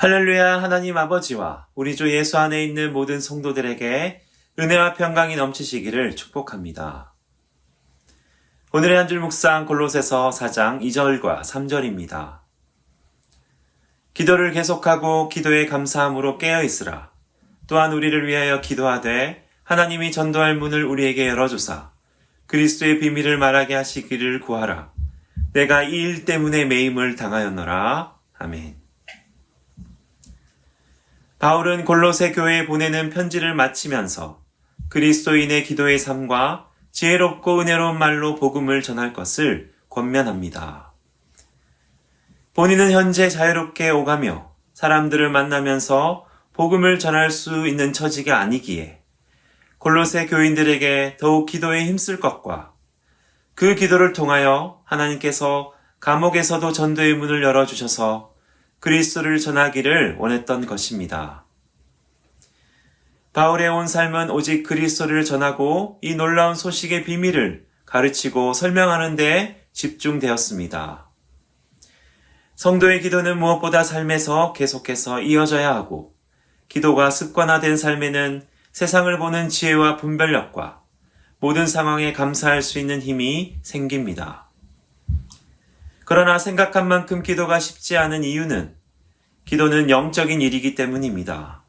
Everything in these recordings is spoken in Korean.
할렐루야 하나님 아버지와 우리 주 예수 안에 있는 모든 성도들에게 은혜와 평강이 넘치시기를 축복합니다. 오늘의 한 줄 묵상 골로새서 4장 2절과 3절입니다. 기도를 계속하고 기도에 감사함으로 깨어 있으라. 또한 우리를 위하여 기도하되 하나님이 전도할 문을 우리에게 열어주사 그리스도의 비밀을 말하게 하시기를 구하라. 내가 이 일 때문에 매임을 당하였노라. 아멘. 바울은 골로새 교회에 보내는 편지를 마치면서 그리스도인의 기도의 삶과 지혜롭고 은혜로운 말로 복음을 전할 것을 권면합니다. 본인은 현재 자유롭게 오가며 사람들을 만나면서 복음을 전할 수 있는 처지가 아니기에 골로새 교인들에게 더욱 기도에 힘쓸 것과 그 기도를 통하여 하나님께서 감옥에서도 전도의 문을 열어주셔서 그리스도를 전하기를 원했던 것입니다. 바울의 온 삶은 오직 그리스도를 전하고 이 놀라운 소식의 비밀을 가르치고 설명하는 데 집중되었습니다. 성도의 기도는 무엇보다 삶에서 계속해서 이어져야 하고 기도가 습관화된 삶에는 세상을 보는 지혜와 분별력과 모든 상황에 감사할 수 있는 힘이 생깁니다. 그러나 생각한 만큼 기도가 쉽지 않은 이유는 기도는 영적인 일이기 때문입니다.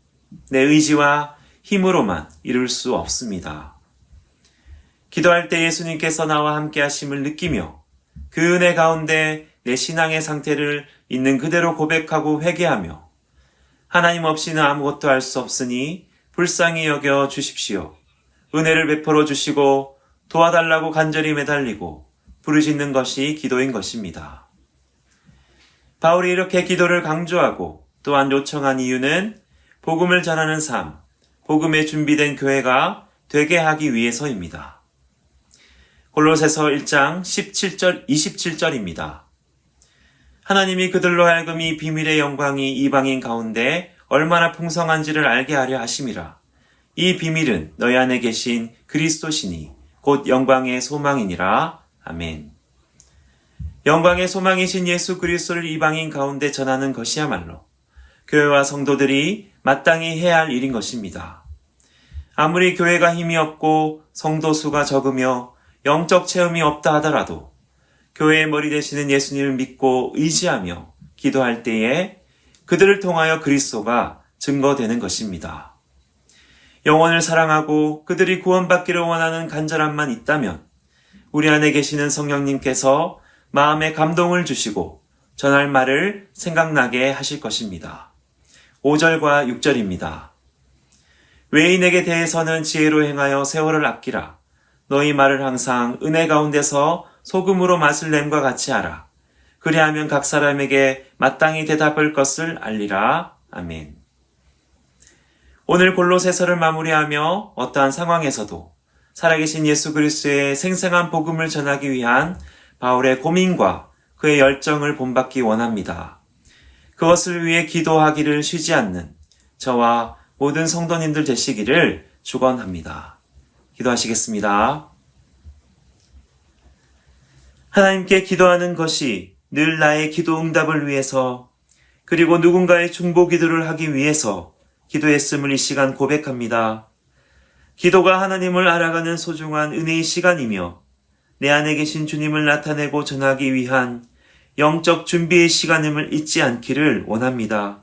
내 의지와 힘으로만 이룰 수 없습니다. 기도할 때 예수님께서 나와 함께 하심을 느끼며 그 은혜 가운데 내 신앙의 상태를 있는 그대로 고백하고 회개하며 하나님 없이는 아무것도 할 수 없으니 불쌍히 여겨 주십시오. 은혜를 베풀어 주시고 도와달라고 간절히 매달리고 부르짖는 것이 기도인 것입니다. 바울이 이렇게 기도를 강조하고 또한 요청한 이유는 복음을 전하는 삶, 복음에 준비된 교회가 되게 하기 위해서입니다. 골로새서 1장 17절 27절입니다. 하나님이 그들로 하여금 이 비밀의 영광이 이방인 가운데 얼마나 풍성한지를 알게 하려 하심이라. 이 비밀은 너희 안에 계신 그리스도시니 곧 영광의 소망이니라. 아멘. 영광의 소망이신 예수 그리스도를 이방인 가운데 전하는 것이야말로 교회와 성도들이 마땅히 해야 할 일인 것입니다. 아무리 교회가 힘이 없고 성도 수가 적으며 영적 체험이 없다 하더라도 교회의 머리 되시는 예수님을 믿고 의지하며 기도할 때에 그들을 통하여 그리스도가 증거되는 것입니다. 영혼을 사랑하고 그들이 구원받기를 원하는 간절함만 있다면 우리 안에 계시는 성령님께서 마음에 감동을 주시고 전할 말을 생각나게 하실 것입니다. 5절과 6절입니다. 외인에게 대해서는 지혜로 행하여 세월을 아끼라. 너희 말을 항상 은혜 가운데서 소금으로 맛을 냄과 같이 하라. 그리하면 각 사람에게 마땅히 대답할 것을 알리라. 아멘. 오늘 골로새서를 마무리하며 어떠한 상황에서도 살아계신 예수 그리스도의 생생한 복음을 전하기 위한 바울의 고민과 그의 열정을 본받기 원합니다. 그것을 위해 기도하기를 쉬지 않는 저와 모든 성도님들 되시기를 축원합니다. 기도하시겠습니다. 하나님께 기도하는 것이 늘 나의 기도 응답을 위해서 그리고 누군가의 중보 기도를 하기 위해서 기도했음을 이 시간 고백합니다. 기도가 하나님을 알아가는 소중한 은혜의 시간이며 내 안에 계신 주님을 나타내고 전하기 위한 영적 준비의 시간임을 잊지 않기를 원합니다.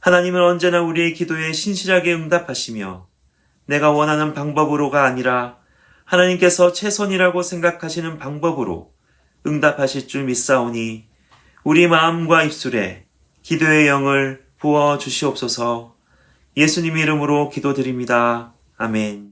하나님은 언제나 우리의 기도에 신실하게 응답하시며 내가 원하는 방법으로가 아니라 하나님께서 최선이라고 생각하시는 방법으로 응답하실 줄 믿사오니 우리 마음과 입술에 기도의 영을 부어 주시옵소서 예수님 이름으로 기도드립니다. 아멘.